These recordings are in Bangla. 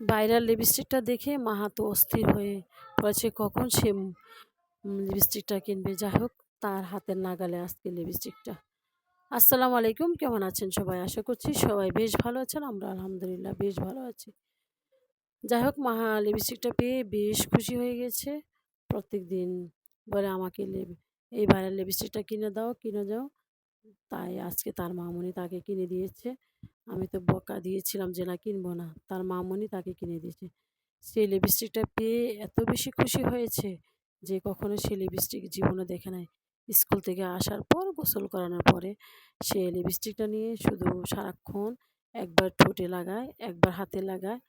ভাইরাল লিপস্টিকটা দেখে মাহা তো অস্থির হয়ে পড়েছে কখন সে লিপস্টিকটা কিনবে? যাই হোক, তার হাতের নাগালে আজকে লিপস্টিকটা। আসসালামু আলাইকুম, কেমন আছেন সবাই? আশা করছি সবাই বেশ ভালো আছেন, আমরা আলহামদুলিল্লাহ বেশ ভালো আছি। যাই হোক মাহা লিপস্টিকটা পেয়ে বেশ খুশি হয়ে গেছে। প্রত্যেক দিন বলে, আমাকে এই বাইরের লিপস্টিকটা কিনে দাও কিনে দাও। তাই আজকে তার মামনি তাকে কিনে দিয়েছে। আমি তো বকা দিয়েছিলাম যে না কিনবো না। তার মামনি তাকে কিনে দিয়েছে। সে লিপস্টিকটা পেয়ে এত বেশি খুশি হয়েছে যে কখনো সে লিপস্টিক জীবনে দেখে নাই। স্কুল থেকে আসার পর, গোসল করানোর পরে সে লিপস্টিকটা নিয়ে শুধু সারাক্ষণ একবার ঠোঁটে লাগায়, একবার হাতে লাগায়,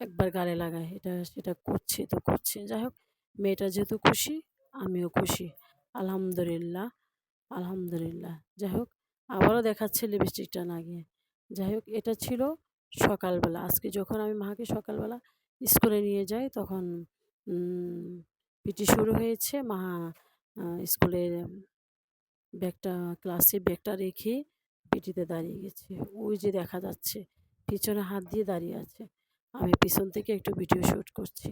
একবার গালে লাগায়। এটা, সেটা করছে তো করছে। যাই হোক, মেয়েটা যেহেতু খুশি, আমিও খুশি। আলহামদুলিল্লাহ আলহামদুলিল্লাহ। যাই হোক আবারও দেখাচ্ছে লিপস্টিকটা না গিয়ে যাই হোক, এটা ছিল সকালবেলা। আজকে যখন আমি মাকে সকালবেলা স্কুলে নিয়ে যাই, তখন পিটি শুরু হয়েছে। মা স্কুলে ব্যাগটা ক্লাসে ব্যাগটা রেখে পিটিতে দাঁড়িয়ে গেছে। ওই যে দেখা যাচ্ছে, পিছনে হাত দিয়ে দাঁড়িয়ে আছে। আমি পিছন থেকে একটু ভিডিও শ্যুট করছি।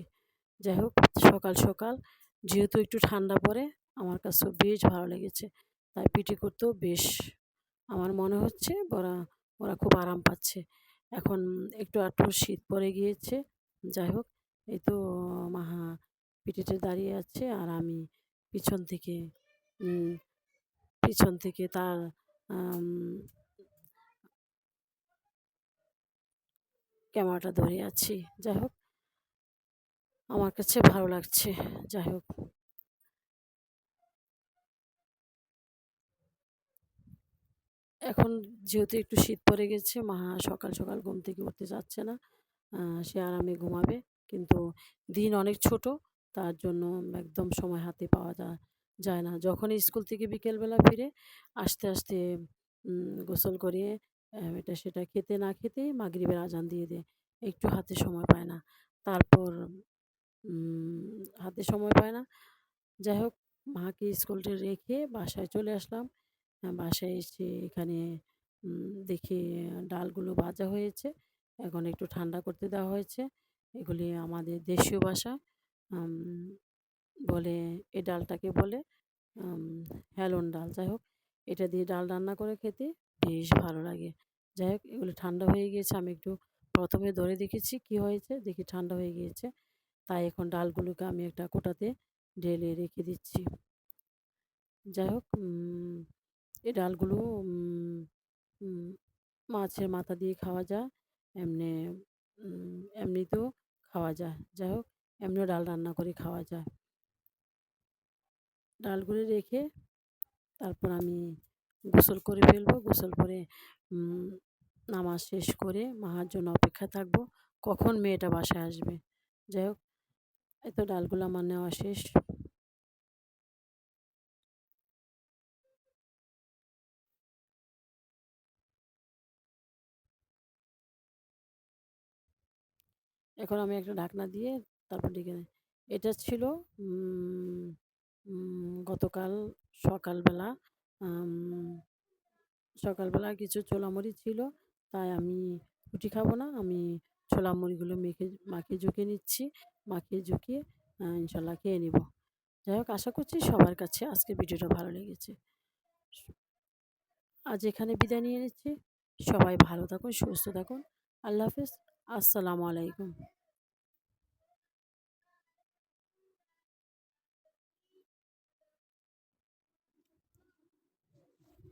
যাই হোক, সকাল সকাল। যেহেতু একটু ঠান্ডা পড়ে, আমার কাছেও বেশ ভালো লেগেছে। তাই পিটি করতেও বেশ আমার মনে হচ্ছে ওরা ওরা খুব আরাম পাচ্ছে। এখন একটু আটটু শীত পড়ে গিয়েছে, যাই হোক, এই তো মাহা পিটিতে দাঁড়িয়ে আছে আর আমি পিছন থেকে পিছন থেকে তার ক্যামেরাটা ধরে আছি, যাই হোক, আমার কাছে ভালো লাগছে, যাই হোক। এখন যেহেতু একটু শীত পড়ে গেছে, মা সকাল সকাল ঘুম থেকে উঠতে যাচ্ছে না। সে আরামে ঘুমাবে। কিন্তু দিন অনেক ছোট, তার জন্য একদম সময় হাতে পাওয়া যায় যায় না। যখন স্কুল থেকে বিকেলবেলা ফিরে আস্তে আস্তে গোসল করিয়ে এটা সেটা খেতে না খেতেই মাগরিবের আজান দিয়ে দেয় একটু হাতে সময় পায় না। তারপর হাতে সময় পায় না। যাই হোক, মাকে স্কুলটা রেখে বাসায় চলে আসলাম। বাসায় এসে এখানে দেখি ডালগুলো ভাজা হয়েছে। এখন একটু ঠান্ডা করতে দেওয়া হয়েছে। এগুলি আমাদের দেশীয় ভাষা বলে এই ডালটাকে বলে হেলন ডাল। যাই হোক, এটা দিয়ে ডাল রান্না করে খেতে বেশ ভালো লাগে। যাই হোক, এগুলো ঠান্ডা হয়ে গিয়েছে। আমি একটু প্রথমে ধরে দেখেছি কি হয়েছে, দেখি ঠান্ডা হয়ে গিয়েছে। তাই এখন ডালগুলোকে আমি একটা কোটাতে ঢেলে রেখে দিচ্ছি। যাই হোক এই ডালগুলো মাছের মাথা দিয়ে খাওয়া যায়। এমনি এমনিতেও খাওয়া যায়। যাই হোক, এমনিও ডাল রান্না করে খাওয়া যায়। ডালগুলো রেখে তারপর আমি গোসল করে ফেলব। গোসল করে নামাজ শেষ করে মাহার জন্য অপেক্ষা থাকব। কখন মেয়েটা বাসায় আসবে? যাই হোক, এত ডালগুলো আমার নেওয়া শেষ। এখন আমি একটা ঢাকনা দিয়ে তারপর ডেকে এটা ছিল গতকাল সকালবেলা সকালবেলা কিছু ছোলামুড়ি ছিল, তাই আমি রুটি খাব না, আমি ছোলামুড়িগুলো মেখে, মাখিয়ে ঝুঁকে নিচ্ছি, মাখিয়ে ঝুঁকিয়ে ইনশাল্লাহ খেয়ে নেব। যাই হোক, আশা করছি সবার কাছে আজকে ভিডিওটা ভালো লেগেছে। আজ এখানে বিদায় নিয়ে নিচ্ছি। সবাই ভালো থাকুন, সুস্থ থাকুন। আল্লাহ হাফিজ। আসসালামু আলাইকুম।